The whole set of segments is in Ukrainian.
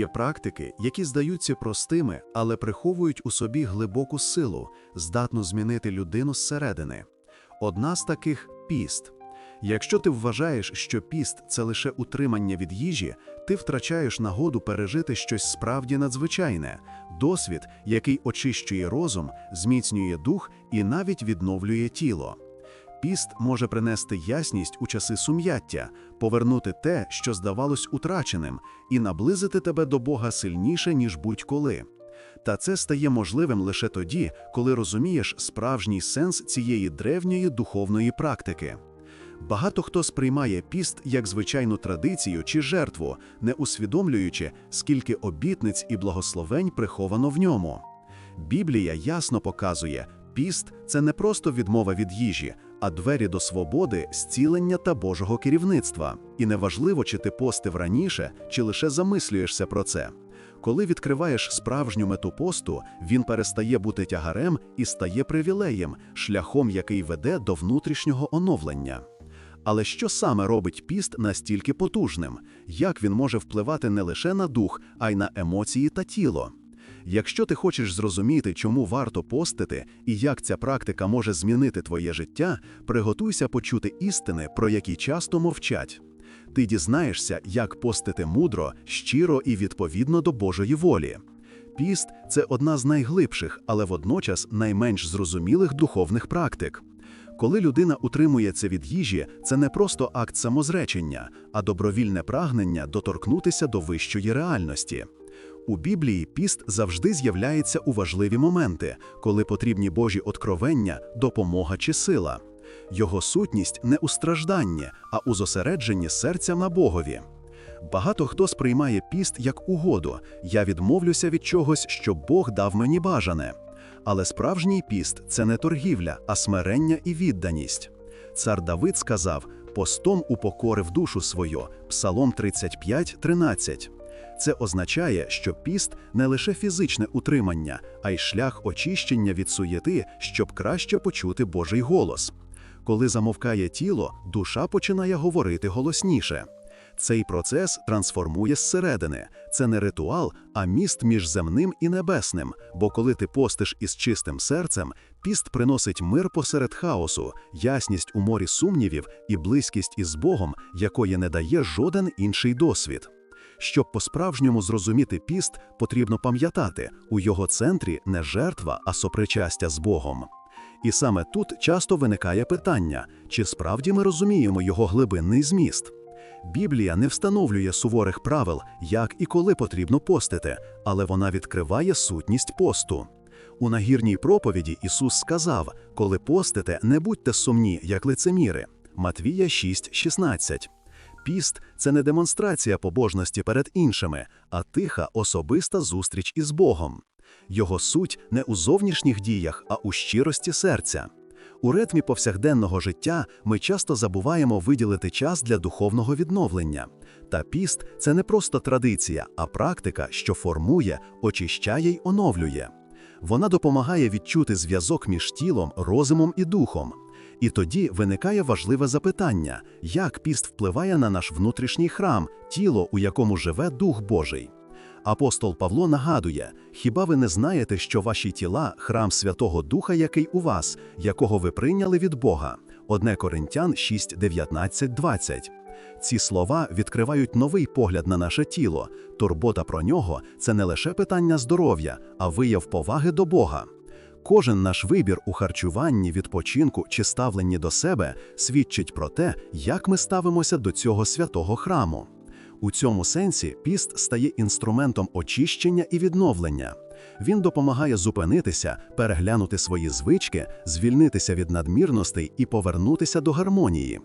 Є практики, які здаються простими, але приховують у собі глибоку силу, здатну змінити людину зсередини. Одна з таких піст. Якщо ти вважаєш, що піст це лише утримання від їжі, ти втрачаєш нагоду пережити щось справді надзвичайне, досвід, який очищує розум, зміцнює дух і навіть відновлює тіло. Піст може принести ясність у часи сум'яття, повернути те, що здавалось утраченим, і наблизити тебе до Бога сильніше, ніж будь-коли. Та це стає можливим лише тоді, коли розумієш справжній сенс цієї древньої духовної практики. Багато хто сприймає піст як звичайну традицію чи жертву, не усвідомлюючи, скільки обітниць і благословень приховано в ньому. Біблія ясно показує, піст це не просто відмова від їжі, а двері до свободи, зцілення та Божого керівництва. І неважливо, чи ти постив раніше, чи лише замислюєшся про це. Коли відкриваєш справжню мету посту, він перестає бути тягарем і стає привілеєм, шляхом, який веде до внутрішнього оновлення. Але що саме робить піст настільки потужним? Як він може впливати не лише на дух, а й на емоції та тіло? Якщо ти хочеш зрозуміти, чому варто постити і як ця практика може змінити твоє життя, приготуйся почути істини, про які часто мовчать. Ти дізнаєшся, як постити мудро, щиро і відповідно до Божої волі. Піст це одна з найглибших, але водночас найменш зрозумілих духовних практик. Коли людина утримується від їжі, це не просто акт самозречення, а добровільне прагнення доторкнутися до вищої реальності. У Біблії піст завжди з'являється у важливі моменти, коли потрібні Божі откровення, допомога чи сила. Його сутність не у стражданні, а у зосередженні серця на Богові. Багато хто сприймає піст як угоду я відмовлюся від чогось, що Бог дав мені бажане. Але справжній піст це не торгівля, а смирення і відданість. Цар Давид сказав: постом упокорив душу свою, Псалом 35, 13. Це означає, що піст не лише фізичне утримання, а й шлях очищення від суєти, щоб краще почути Божий голос. Коли замовкає тіло, душа починає говорити голосніше. Цей процес трансформує зсередини. Це не ритуал, а міст між земним і небесним. Бо коли ти постиш із чистим серцем, піст приносить мир посеред хаосу, ясність у морі сумнівів і близькість із Богом, якої не дає жоден інший досвід. Щоб по-справжньому зрозуміти піст, потрібно пам'ятати, у його центрі не жертва, а сопричастя з Богом. І саме тут часто виникає питання, чи справді ми розуміємо його глибинний зміст. Біблія не встановлює суворих правил, як і коли потрібно постити, але вона відкриває сутність посту. У нагірній проповіді Ісус сказав: коли постите, не будьте сумні, як лицеміри. Матвія 6,16. Піст це не демонстрація побожності перед іншими, а тиха особиста зустріч із Богом. Його суть не у зовнішніх діях, а у щирості серця. У ритмі повсякденного життя ми часто забуваємо виділити час для духовного відновлення. Та піст це не просто традиція, а практика, що формує, очищає й оновлює. Вона допомагає відчути зв'язок між тілом, розумом і духом. І тоді виникає важливе запитання, як піст впливає на наш внутрішній храм, тіло, у якому живе Дух Божий. Апостол Павло нагадує: хіба ви не знаєте, що ваші тіла храм Святого Духа, який у вас, якого ви прийняли від Бога? 1 Коринтян 6, 19, 20. Ці слова відкривають новий погляд на наше тіло. Турбота про нього це не лише питання здоров'я, а вияв поваги до Бога. Кожен наш вибір у харчуванні, відпочинку чи ставленні до себе свідчить про те, як ми ставимося до цього святого храму. У цьому сенсі піст стає інструментом очищення і відновлення. Він допомагає зупинитися, переглянути свої звички, звільнитися від надмірностей і повернутися до гармонії.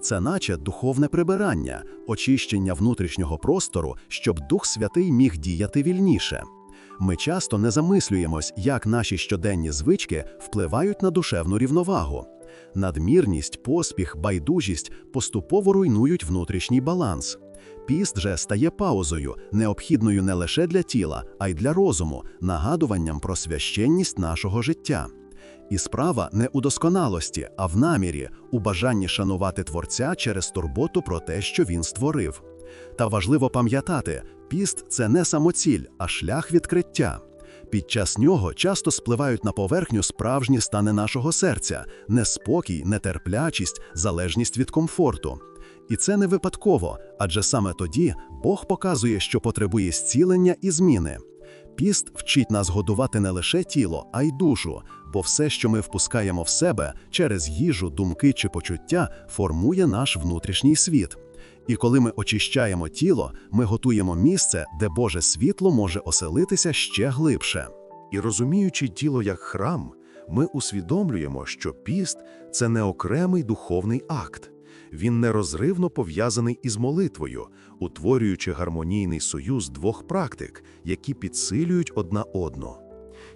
Це наче духовне прибирання, очищення внутрішнього простору, щоб Дух Святий міг діяти вільніше. Ми часто не замислюємось, як наші щоденні звички впливають на душевну рівновагу. Надмірність, поспіх, байдужість поступово руйнують внутрішній баланс. Піст же стає паузою, необхідною не лише для тіла, а й для розуму, нагадуванням про священність нашого життя. І справа не у досконалості, а в намірі, у бажанні шанувати Творця через турботу про те, що він створив. Та важливо пам'ятати, піст це не самоціль, а шлях відкриття. Під час нього часто спливають на поверхню справжні стани нашого серця, неспокій, нетерплячість, залежність від комфорту. І це не випадково, адже саме тоді Бог показує, що потребує зцілення і зміни. Піст вчить нас годувати не лише тіло, а й душу, бо все, що ми впускаємо в себе через їжу, думки чи почуття, формує наш внутрішній світ. І коли ми очищаємо тіло, ми готуємо місце, де Боже світло може оселитися ще глибше. І розуміючи тіло як храм, ми усвідомлюємо, що піст це не окремий духовний акт. Він нерозривно пов'язаний із молитвою, утворюючи гармонійний союз двох практик, які підсилюють одна одну.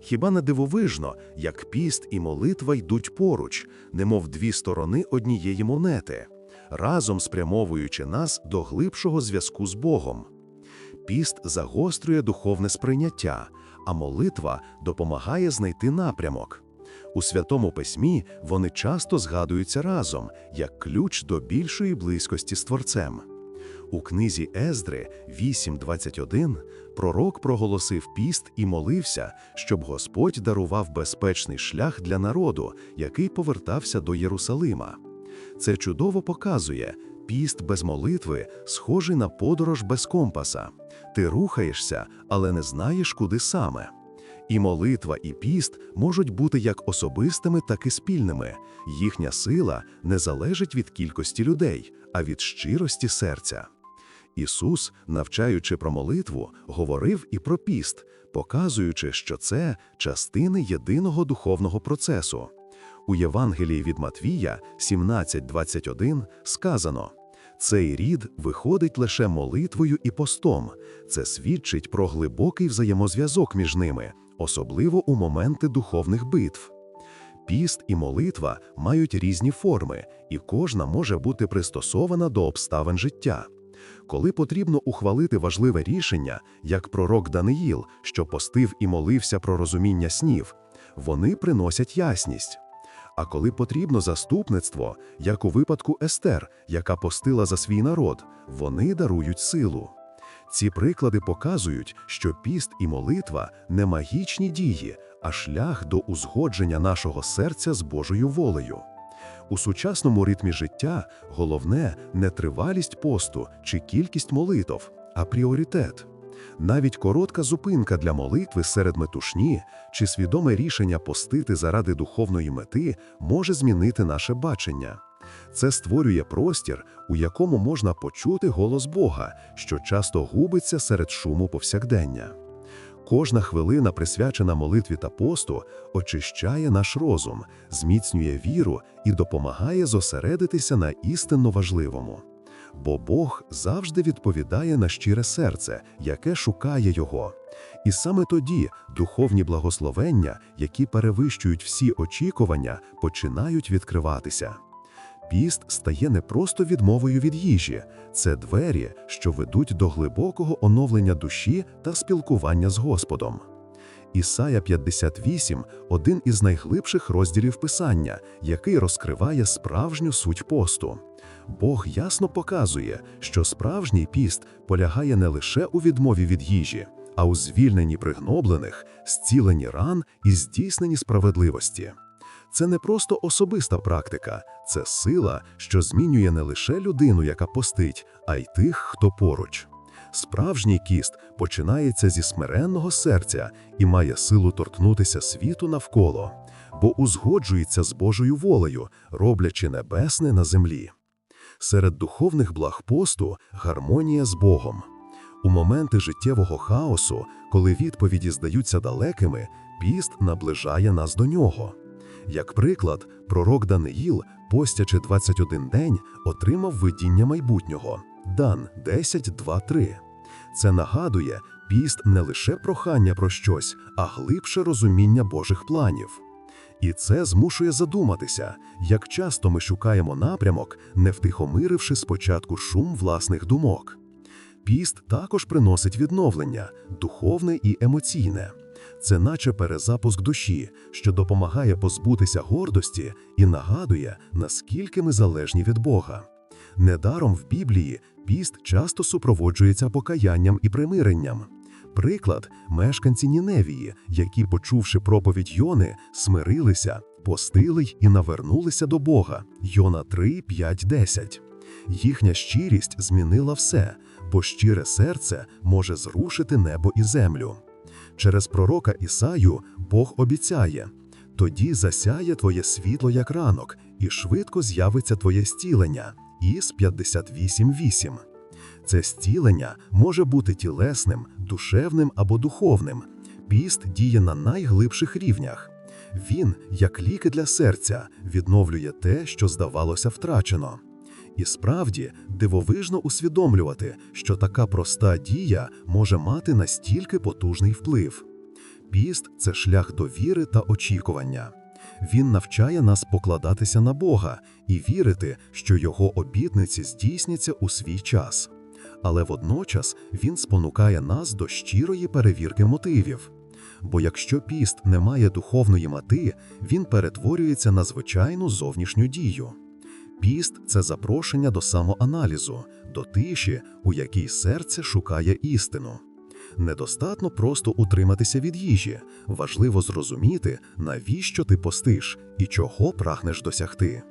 Хіба не дивовижно, як піст і молитва йдуть поруч, немов дві сторони однієї монети, разом спрямовуючи нас до глибшого зв'язку з Богом. Піст загострює духовне сприйняття, а молитва допомагає знайти напрямок. У Святому Письмі вони часто згадуються разом як ключ до більшої близькості з Творцем. У книзі Ездри 8.21 пророк проголосив піст і молився, щоб Господь дарував безпечний шлях для народу, який повертався до Єрусалима. Це чудово показує, піст без молитви схожий на подорож без компаса. Ти рухаєшся, але не знаєш, куди саме. І молитва, і піст можуть бути як особистими, так і спільними. Їхня сила не залежить від кількості людей, а від щирості серця. Ісус, навчаючи про молитву, говорив і про піст, показуючи, що це частини єдиного духовного процесу. У Євангелії від Матвія 17.21 сказано «Цей рід виходить лише молитвою і постом. Це свідчить про глибокий взаємозв'язок між ними, особливо у моменти духовних битв. Піст і молитва мають різні форми, і кожна може бути пристосована до обставин життя. Коли потрібно ухвалити важливе рішення, як пророк Даниїл, що постив і молився про розуміння снів, вони приносять ясність. А коли потрібно заступництво, як у випадку Естер, яка постила за свій народ, вони дарують силу. Ці приклади показують, що піст і молитва не магічні дії, а шлях до узгодження нашого серця з Божою волею. У сучасному ритмі життя головне не тривалість посту чи кількість молитв, а пріоритет. Навіть коротка зупинка для молитви серед метушні чи свідоме рішення постити заради духовної мети може змінити наше бачення. Це створює простір, у якому можна почути голос Бога, що часто губиться серед шуму повсякдення. Кожна хвилина, присвячена молитві та посту, очищає наш розум, зміцнює віру і допомагає зосередитися на істинно важливому. Бо Бог завжди відповідає на щире серце, яке шукає Його. І саме тоді духовні благословення, які перевищують всі очікування, починають відкриватися. Піст стає не просто відмовою від їжі, це двері, що ведуть до глибокого оновлення душі та спілкування з Господом. Ісая 58 один із найглибших розділів Писання, який розкриває справжню суть посту. Бог ясно показує, що справжній піст полягає не лише у відмові від їжі, а у звільненні пригноблених, зціленні ран і здійсненні справедливості. Це не просто особиста практика, це сила, що змінює не лише людину, яка постить, а й тих, хто поруч. Справжній кіст починається зі смиренного серця і має силу торкнутися світу навколо, бо узгоджується з Божою волею, роблячи небесне на землі. Серед духовних благ посту гармонія з Богом. У моменти життєвого хаосу, коли відповіді здаються далекими, піст наближає нас до нього. Як приклад, пророк Даниїл, постячи 21 день, отримав видіння майбутнього Дан 10.2.3. Це нагадує піст не лише прохання про щось, а глибше розуміння Божих планів. І це змушує задуматися, як часто ми шукаємо напрямок, не втихомиривши спочатку шум власних думок. Піст також приносить відновлення духовне і емоційне. Це наче перезапуск душі, що допомагає позбутися гордості і нагадує, наскільки ми залежні від Бога. Недаром в Біблії піст часто супроводжується покаянням і примиренням. Приклад мешканці Ніневії, які, почувши проповідь Йони, смирилися, постили й і навернулися до Бога. Йона 3, 5, 10. Їхня щирість змінила все, бо щире серце може зрушити небо і землю. Через пророка Ісаю Бог обіцяє: тоді засяє твоє світло, як ранок, і швидко з'явиться твоє стілення. Із 58.8. Це стілення може бути тілесним, душевним або духовним. Піст діє на найглибших рівнях. Він, як ліки для серця, відновлює те, що здавалося втрачено. І справді дивовижно усвідомлювати, що така проста дія може мати настільки потужний вплив. Піст це шлях довіри та очікування. Він навчає нас покладатися на Бога і вірити, що Його обітниці здійсняться у свій час. Але водночас він спонукає нас до щирої перевірки мотивів. Бо якщо піст не має духовної мети, він перетворюється на звичайну зовнішню дію. Піст це запрошення до самоаналізу, до тиші, у якій серце шукає істину. Недостатно просто утриматися від їжі, важливо зрозуміти, навіщо ти постиш і чого прагнеш досягти.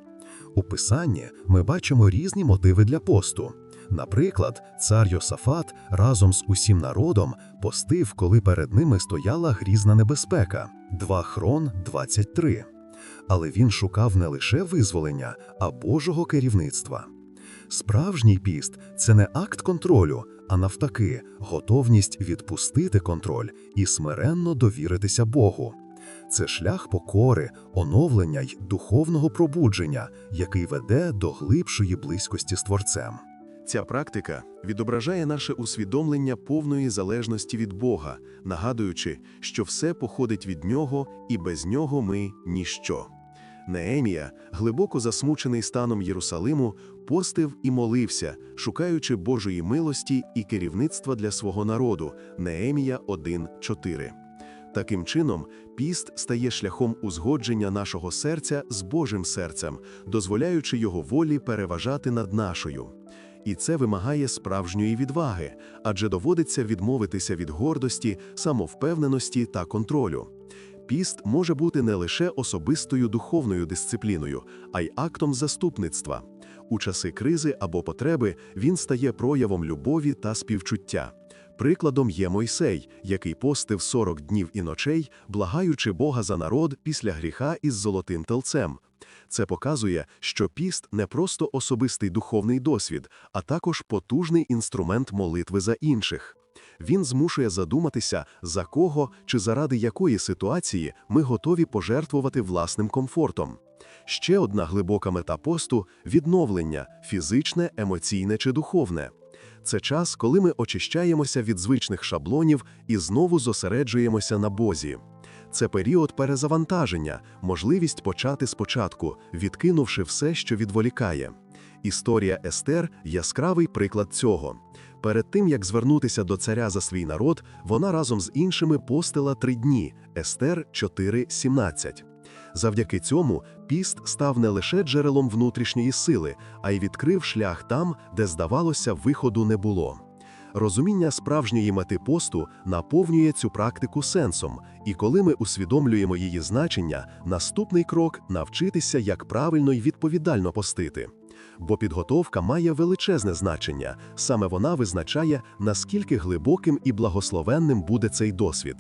У писанні ми бачимо різні мотиви для посту. Наприклад, цар Йосафат разом з усім народом постив, коли перед ними стояла грізна небезпека 2 Хрон 23. Але він шукав не лише визволення, а Божого керівництва. Справжній піст це не акт контролю, а навтаки, готовність відпустити контроль і смиренно довіритися Богу. Це шлях покори, оновлення й духовного пробудження, який веде до глибшої близькості з Творцем. Ця практика відображає наше усвідомлення повної залежності від Бога, нагадуючи, що все походить від Нього і без Нього ми ніщо. Неемія, глибоко засмучений станом Єрусалиму, постив і молився, шукаючи Божої милості і керівництва для свого народу. Неемія 1.4. Таким чином, піст стає шляхом узгодження нашого серця з Божим серцем, дозволяючи його волі переважати над нашою. І це вимагає справжньої відваги, адже доводиться відмовитися від гордості, самовпевненості та контролю. Піст може бути не лише особистою духовною дисципліною, а й актом заступництва. У часи кризи або потреби він стає проявом любові та співчуття. Прикладом є Мойсей, який постив 40 днів і ночей, благаючи Бога за народ після гріха із золотим телцем. Це показує, що піст не просто особистий духовний досвід, а також потужний інструмент молитви за інших. Він змушує задуматися, за кого чи заради якої ситуації ми готові пожертвувати власним комфортом. Ще одна глибока мета посту відновлення фізичне, емоційне чи духовне. Це час, коли ми очищаємося від звичних шаблонів і знову зосереджуємося на Бозі. Це період перезавантаження, можливість почати спочатку, відкинувши все, що відволікає. Історія Естер яскравий приклад цього. Перед тим як звернутися до царя за свій народ, вона разом з іншими постила три дні Естер 4.17. Завдяки цьому піст став не лише джерелом внутрішньої сили, а й відкрив шлях там, де, здавалося, виходу не було. Розуміння справжньої мети посту наповнює цю практику сенсом, і коли ми усвідомлюємо її значення, наступний крок навчитися, як правильно й відповідально постити. Бо підготовка має величезне значення, саме вона визначає, наскільки глибоким і благословенним буде цей досвід.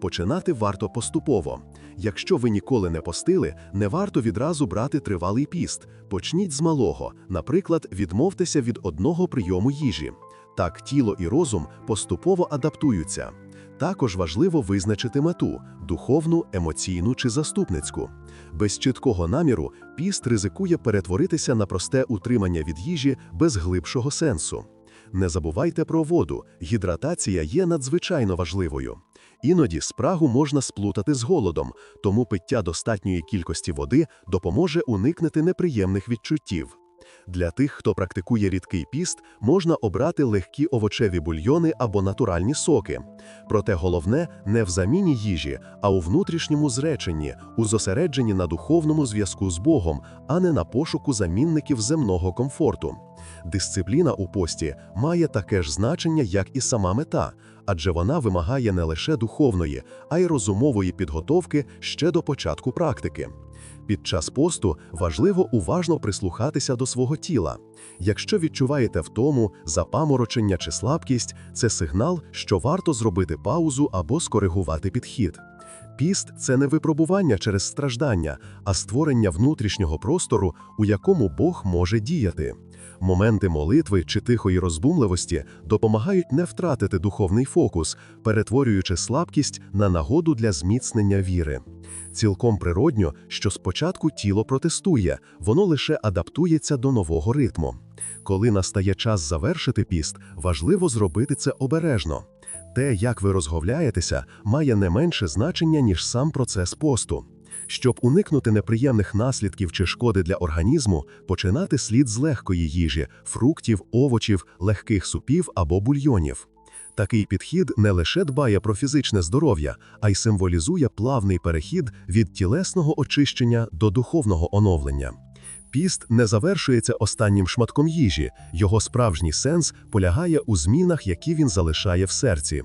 Починати варто поступово. Якщо ви ніколи не постили, не варто відразу брати тривалий піст. Почніть з малого, наприклад, відмовтеся від одного прийому їжі. Так тіло і розум поступово адаптуються. Також важливо визначити мету духовну, емоційну чи заступницьку. Без чіткого наміру піст ризикує перетворитися на просте утримання від їжі без глибшого сенсу. Не забувайте про воду, гідратація є надзвичайно важливою. Іноді спрагу можна сплутати з голодом, тому пиття достатньої кількості води допоможе уникнути неприємних відчуттів. Для тих, хто практикує рідкий піст, можна обрати легкі овочеві бульйони або натуральні соки. Проте головне не в заміні їжі, а у внутрішньому зреченні, у зосередженні на духовному зв'язку з Богом, а не на пошуку замінників земного комфорту. Дисципліна у пості має таке ж значення, як і сама мета, адже вона вимагає не лише духовної, а й розумової підготовки ще до початку практики. Під час посту важливо уважно прислухатися до свого тіла. Якщо відчуваєте втому, запаморочення чи слабкість, це сигнал, що варто зробити паузу або скоригувати підхід. Піст це не випробування через страждання, а створення внутрішнього простору, у якому Бог може діяти. Моменти молитви чи тихої розбумливості допомагають не втратити духовний фокус, перетворюючи слабкість на нагоду для зміцнення віри. Цілком природньо, що спочатку тіло протестує, воно лише адаптується до нового ритму. Коли настає час завершити піст, важливо зробити це обережно. Те, як ви розговляєтеся, має не менше значення, ніж сам процес посту. Щоб уникнути неприємних наслідків чи шкоди для організму, починати слід з легкої їжі, фруктів, овочів, легких супів або бульйонів. Такий підхід не лише дбає про фізичне здоров'я, а й символізує плавний перехід від тілесного очищення до духовного оновлення. Піст не завершується останнім шматком їжі, його справжній сенс полягає у змінах, які він залишає в серці.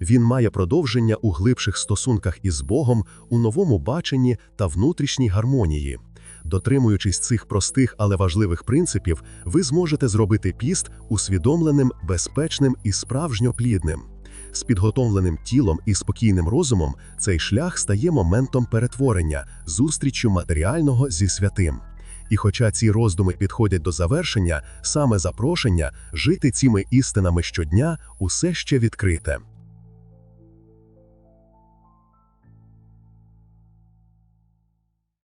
Він має продовження у глибших стосунках із Богом, у новому баченні та внутрішній гармонії. Дотримуючись цих простих, але важливих принципів, ви зможете зробити піст усвідомленим, безпечним і справжньо плідним. З підготовленим тілом і спокійним розумом цей шлях стає моментом перетворення, зустрічю матеріального зі святим. І хоча ці роздуми підходять до завершення, саме запрошення жити цими істинами щодня усе ще відкрите.